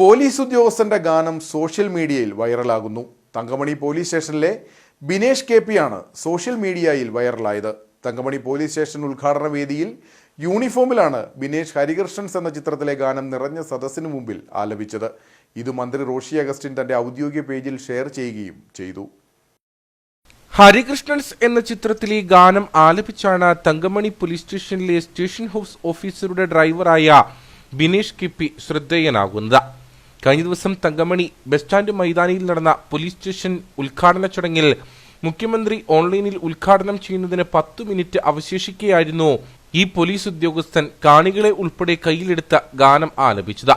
Police ഉദ്യോഗസ്ഥന്റെ ഗാനം social മീഡിയയിൽ വൈറലാകുന്നു. തങ്കമണി പോലീസ് സ്റ്റേഷനിലെ ബിനേഷ് കെ ആണ് സോഷ്യൽ മീഡിയയിൽ വൈറലായത്. തങ്കമണി പോലീസ് സ്റ്റേഷൻ ഉദ്ഘാടന വേദിയിൽ യൂണിഫോമിലാണ് ബിനേഷ് ഹരികൃഷ്ണൻസ് എന്ന ചിത്രത്തിലെ ഗാനം നിറഞ്ഞ സദസ്സിന് മുമ്പിൽ ആലപിച്ചത്. ഇത് മന്ത്രി റോഷി അഗസ്റ്റിൻ തന്റെ ഔദ്യോഗിക പേജിൽ ഷെയർ ചെയ്യുകയും ചെയ്തു. ഹരികൃഷ്ണൻസ് എന്ന ചിത്രത്തിലെ ഗാനം ആലപിച്ചാണ് തങ്കമണി പോലീസ് സ്റ്റേഷനിലെ സ്റ്റേഷൻ ഹൗസ് ഓഫീസറുടെ ഡ്രൈവറായ ബിനേഷ് കിപ്പി ശ്രദ്ധേയനാകുന്നത്. കഴിഞ്ഞ ദിവസം തങ്കമണി ബസ് സ്റ്റാൻഡ് മൈതാനിയിൽ നടന്ന പോലീസ് സ്റ്റേഷൻ ഉദ്ഘാടന ചടങ്ങിൽ മുഖ്യമന്ത്രി ഓൺലൈനിൽ ഉദ്ഘാടനം ചെയ്യുന്നതിന് പത്തു മിനിറ്റ് അവശേഷിക്കെയായിരുന്നു ഈ പോലീസ് ഉദ്യോഗസ്ഥൻ കാണികളെ ഉൾപ്പെടെ കയ്യിലെടുത്ത ഗാനം ആലപിച്ചത്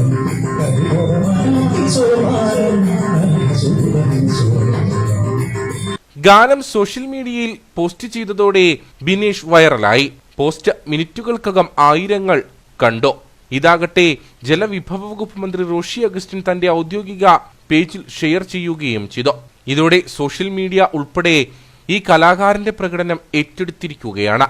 ഗാനം സോഷ്യൽ മീഡിയയിൽ പോസ്റ്റ് ചെയ്തതോടെ ബിനീഷ് വൈറലായി. പോസ്റ്റ് മിനിറ്റുകൾക്കകം ആയിരങ്ങൾ കണ്ടു. ഇതാകട്ടെ ജലവിഭവ വകുപ്പ് മന്ത്രി റോഷി അഗസ്റ്റിൻ തന്റെ ഔദ്യോഗിക പേജിൽ ഷെയർ ചെയ്യുകയും ചെയ്തു. ഇതോടെ സോഷ്യൽ മീഡിയ ഉൾപ്പെടെ ഈ കലാകാരന്റെ പ്രകടനം ഏറ്റെടുത്തിരിക്കുകയാണ്.